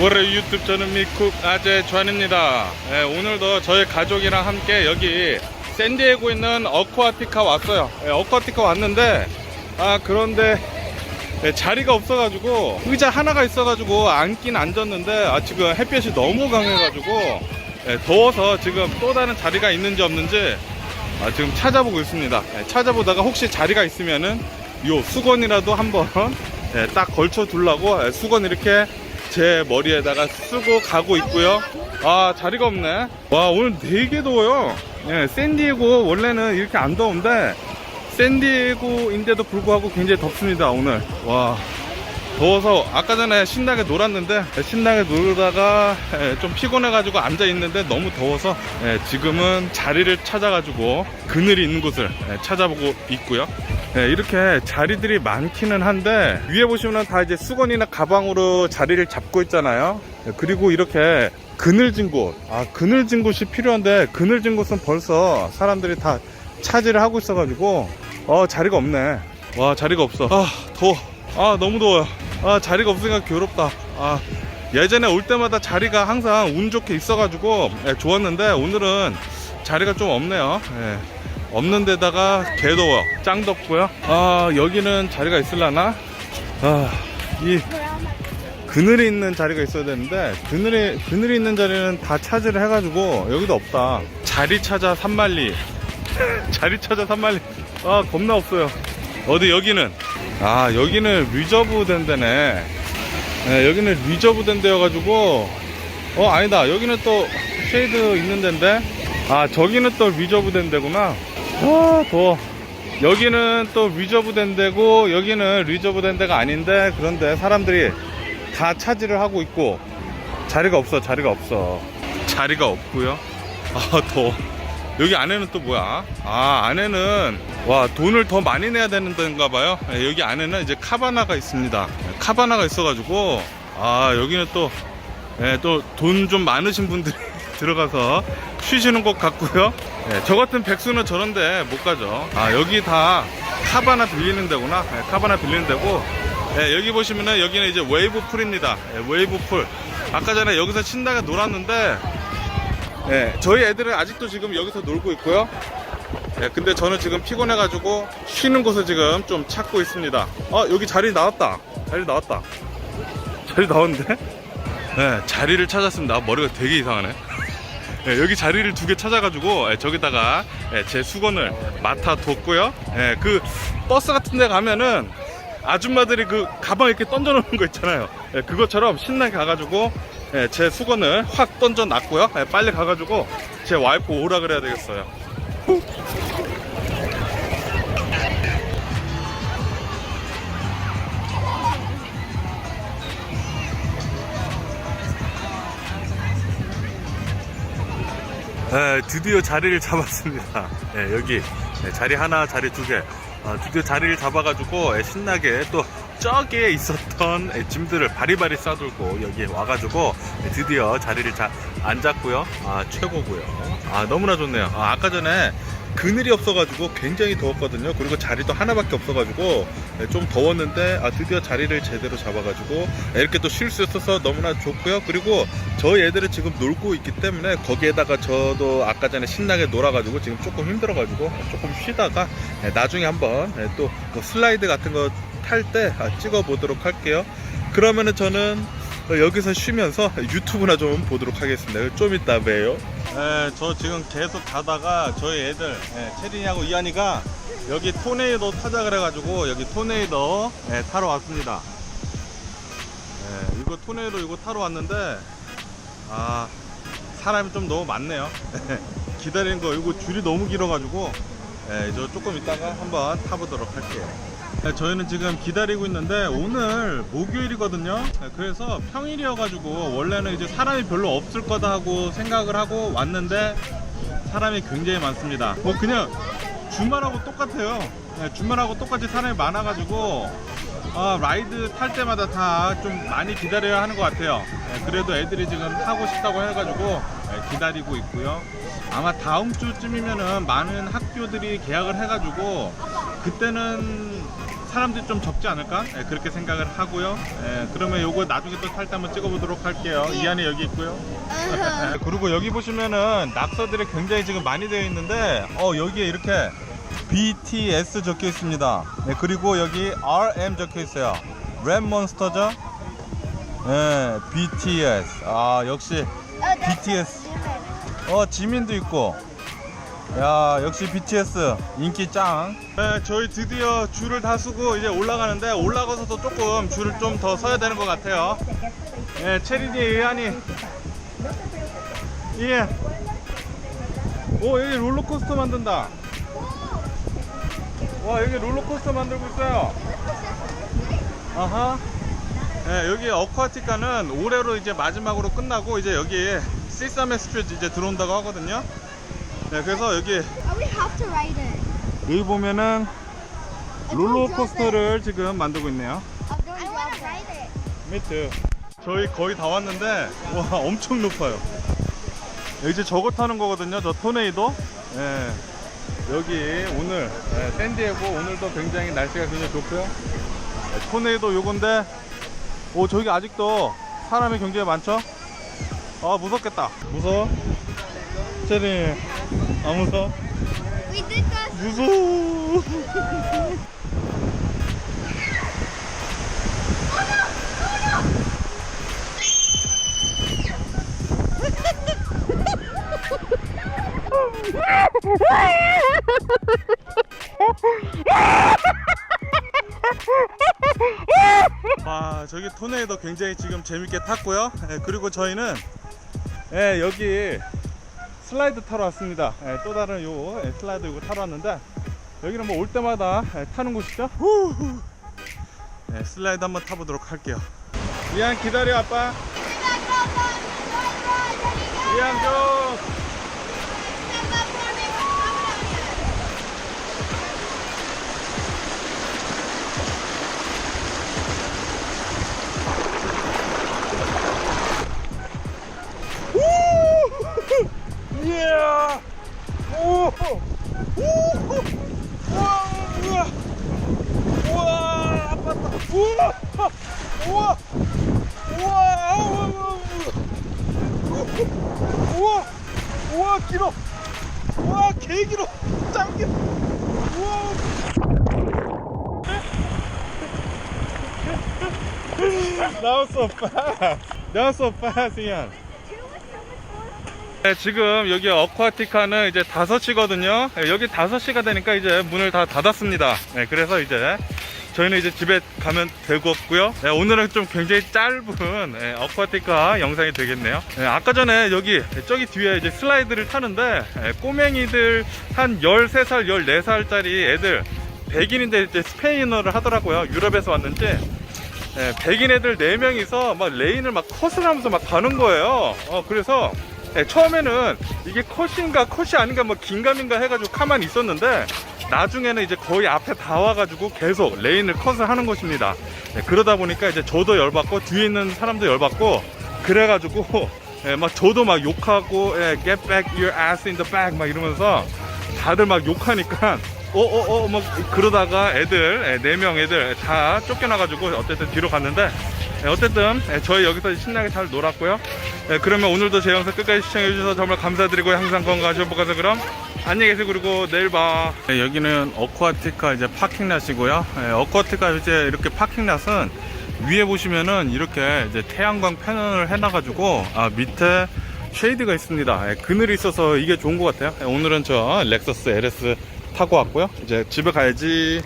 월요 유튜브 저는 미쿡 아재 좌입니다 예, 오늘도 저희 가족이랑 함께 여기 샌디에고 있는 어쿠아티카 왔어요. 예, 어쿠아티카 왔는데 아 그런데 예, 자리가 없어가지고 의자 하나가 있어가지고 앉긴 앉았는데 아 지금 햇볕이 너무 강해가지고 예, 더워서 지금 또 다른 자리가 있는지 없는지 아, 지금 찾아보고 있습니다. 예, 찾아보다가 혹시 자리가 있으면은 요 수건이라도 한번 예, 딱 걸쳐 두려고 예, 수건 이렇게 제 머리에다가 쓰고 가고 있고요. 아 자리가 없네. 와 오늘 되게 더워요. 예, 샌디에고 원래는 이렇게 안 더운데 샌디에고인데도 불구하고 굉장히 덥습니다 오늘. 와 더워서 아까 전에 신나게 놀았는데 신나게 놀다가 예, 좀 피곤해가지고 앉아 있는데 너무 더워서 예, 지금은 자리를 찾아가지고 그늘이 있는 곳을 예, 찾아보고 있고요. 예, 이렇게 자리들이 많기는 한데 위에 보시면 다 이제 수건이나 가방으로 자리를 잡고 있잖아요. 예, 그리고 이렇게 그늘진 곳, 아 그늘진 곳이 필요한데 그늘진 곳은 벌써 사람들이 다 차지를 하고 있어가지고 어 자리가 없네. 와 자리가 없어. 아 더워. 아 너무 더워요. 아 자리가 없으니까 괴롭다. 아 예전에 올 때마다 자리가 항상 운 좋게 있어가지고 예, 좋았는데 오늘은 자리가 좀 없네요. 예. 없는 데다가 개더워. 짱 덥고요. 아 여기는 자리가 있을라나? 아이 그늘이 있는 자리가 있어야 되는데 그늘이 그늘이 있는 자리는 다 차지를 해가지고 여기도 없다. 자리 찾아 산만리. 자리 찾아 산만리. 아 겁나 없어요. 어디 여기는 아 여기는 리저브 된 데네. 네, 여기는 리저브 된 데여가지고 어 아니다 여기는 또 쉐이드 있는 데인데 아 저기는 또 리저브 된 데구나. 아 더워. 여기는 또 리저브 된 데고 여기는 리저브 된 데가 아닌데 그런데 사람들이 다 차지를 하고 있고 자리가 없어 자리가 없어 자리가 없고요 아 더워 여기 안에는 또 뭐야 아 안에는 와 돈을 더 많이 내야 되는 데인가 봐요 예, 여기 안에는 이제 카바나가 있습니다 예, 카바나가 있어 가지고 아 여기는 또또돈 좀 많으신 분들이 들어가서 쉬시는 곳 같고요 예, 저 같은 백수는 저런데 못 가죠 아 여기 다 카바나 빌리는 데구나 예, 카바나 빌리는 데고 예, 여기 보시면은 여기는 이제 웨이브 풀입니다. 예, 웨이브 풀. 아까 전에 여기서 신나게 놀았는데, 예, 저희 애들은 아직도 지금 여기서 놀고 있고요. 예, 근데 저는 지금 피곤해가지고 쉬는 곳을 지금 좀 찾고 있습니다. 어, 여기 자리 나왔다. 자리 나왔다. 자리 나왔는데? 예, 자리를 찾았습니다. 머리가 되게 이상하네. 예, 여기 자리를 두 개 찾아가지고 예, 저기다가 예, 제 수건을 맡아뒀고요. 예, 그 버스 같은 데 가면은 아줌마들이 그 가방 이렇게 던져놓는 거 있잖아요. 예, 그것처럼 신나게 가가지고 예, 제 수건을 확 던져놨고요. 예, 빨리 가가지고 제 와이프 오라 그래야 되겠어요. 네, 드디어 자리를 잡았습니다. 네, 여기 네, 자리 하나, 자리 두 개. 아, 드디어 자리를 잡아가지고 예, 신나게 또 저기에 있었던 예, 짐들을 바리바리 싸들고 여기 와가지고 예, 드디어 자리를 자, 앉았고요. 아 최고고요. 아 너무나 좋네요. 아, 아까 전에 그늘이 없어가지고 굉장히 더웠거든요. 그리고 자리도 하나밖에 없어가지고 예, 좀 더웠는데 아 드디어 자리를 제대로 잡아가지고 예, 이렇게 또 쉴 수 있어서 너무나 좋고요. 그리고 저희 애들은 지금 놀고 있기 때문에 거기에다가 저도 아까 전에 신나게 놀아가지고 지금 조금 힘들어가지고 조금 쉬다가 예, 나중에 한번 예, 또뭐 슬라이드 같은 거 탈 때 찍어 보도록 할게요. 그러면은 저는 어, 여기서 쉬면서 유튜브나 좀 보도록 하겠습니다. 좀 이따 봬요. 네, 저 지금 계속 가다가 저희 애들 네, 체린이하고 이한이가 여기 토네이도 타자 그래가지고 여기 토네이도 네, 타러 왔습니다. 네, 이거 토네이도 이거 타러 왔는데 아 사람이 좀 너무 많네요. 기다리는 거 이거 줄이 너무 길어가지고 네, 저 조금 이따가 한번 타보도록 할게요. 네, 저희는 지금 기다리고 있는데 오늘 목요일이거든요. 네, 그래서 평일이어가지고 원래는 이제 사람이 별로 없을 거다 하고 생각을 하고 왔는데 사람이 굉장히 많습니다. 뭐 그냥 주말하고 똑같아요. 네, 주말하고 똑같이 사람이 많아가지고 아, 라이드 탈 때마다 다 좀 많이 기다려야 하는 것 같아요. 네, 그래도 애들이 지금 타고 싶다고 해가지고 네, 기다리고 있고요. 아마 다음 주쯤이면은 많은 학교들이 계약을 해가지고 그때는 사람들이 좀 적지 않을까 예, 그렇게 생각을 하고요. 예, 그러면 요거 나중에 또 탈 때 한번 찍어보도록 할게요. 이 안에 여기 있고요. 네, 그리고 여기 보시면은 낙서들이 굉장히 지금 많이 되어 있는데 어 여기에 이렇게 BTS 적혀 있습니다. 네, 그리고 여기 RM 적혀 있어요. 랩몬스터죠? 네, BTS. 아 역시 BTS. 어 지민도 있고. 야 역시 BTS 인기 짱. 네, 저희 드디어 줄을 다 쓰고 이제 올라가는데 올라가서도 조금 줄을 좀 더 서야 되는 것 같아요. 네, 체리디 의안이 예. 오 여기 롤러코스터 만든다. 와 여기 롤러코스터 만들고 있어요. 아하. 네, 여기 어쿠아티카는 올해로 이제 마지막으로 끝나고 이제 여기 시사메 스트리트 이제 들어온다고 하거든요. 네, 그래서 여기. 여기 보면은 롤러코스터를 지금 만들고 있네요. 미트. 저희 거의 다 왔는데 와 엄청 높아요. 이제 저거 타는 거거든요. 저 토네이도. 예. 여기 오늘 예, 샌디에고 오늘도 굉장히 날씨가 굉장히 좋고요. 예, 토네이도 요건데 오 저기 아직도 사람이 굉장히 많죠? 아 무섭겠다. 무서워? 체리 안 무서워? Did this. 무서워. 아 저기 토네이도 굉장히 지금 재밌게 탔고요. 예, 그리고 저희는 예, 여기 슬라이드 타러 왔습니다. 예, 또 다른 요 예, 슬라이드 이거 타러 왔는데 여기는 뭐 올 때마다 예, 타는 곳이죠. 후후. 예, 슬라이드 한번 타보도록 할게요. 이안 기다려 아빠. 이안 좀. 우와! 우와! 우와! 우와! 우와! 길어! 우와! 개 길어! 짱 길어! 우와! That was so fast. 네, 지금 여기 어쿠아티카는 이제 5시거든요. 여기 5시가 되니까 이제 문을 다 닫았습니다. 네, 그래서 이제 저희는 이제 집에 가면 되겠고요. 네, 오늘은 좀 굉장히 짧은 네, 어쿠아티카 영상이 되겠네요. 네, 아까 전에 여기 저기 뒤에 이제 슬라이드를 타는데 네, 꼬맹이들 한 13살, 14살짜리 애들 백인인데 이제 스페인어를 하더라고요. 유럽에서 왔는지 예, 백인 애들 4명이서 막 레인을 막 컷을 하면서 막 가는 거예요. 어, 그래서 예, 처음에는 이게 컷인가 컷이 아닌가 뭐 긴가민가 해가지고 가만히 있었는데 나중에는 이제 거의 앞에 다 와가지고 계속 레인을 컷을 하는 것입니다. 예, 그러다 보니까 이제 저도 열받고 뒤에 있는 사람도 열받고 그래가지고 예, 막 저도 막 욕하고 예, get back your ass in the back 막 이러면서 다들 막 욕하니까 어어어 막 그러다가 애들 예, 네명 애들 다 쫓겨나가지고 어쨌든 뒤로 갔는데 예, 어쨌든 예, 저희 여기서 신나게 잘 놀았고요. 예, 그러면 오늘도 제 영상 끝까지 시청해주셔서 정말 감사드리고 항상 건강하시고 행복하세요. 그럼 안녕히 계세요. 그리고 내일 봐. 예, 여기는 어쿠아티카 이제 파킹랏이고요. 예, 어쿠아티카 이제 이렇게 파킹랏은 위에 보시면은 이렇게 이제 태양광 패널을 해놔가지고 아, 밑에 쉐이드가 있습니다. 예, 그늘이 있어서 이게 좋은 것 같아요. 예, 오늘은 저 렉서스 LS 타고 왔고요. 이제 집에 가야지.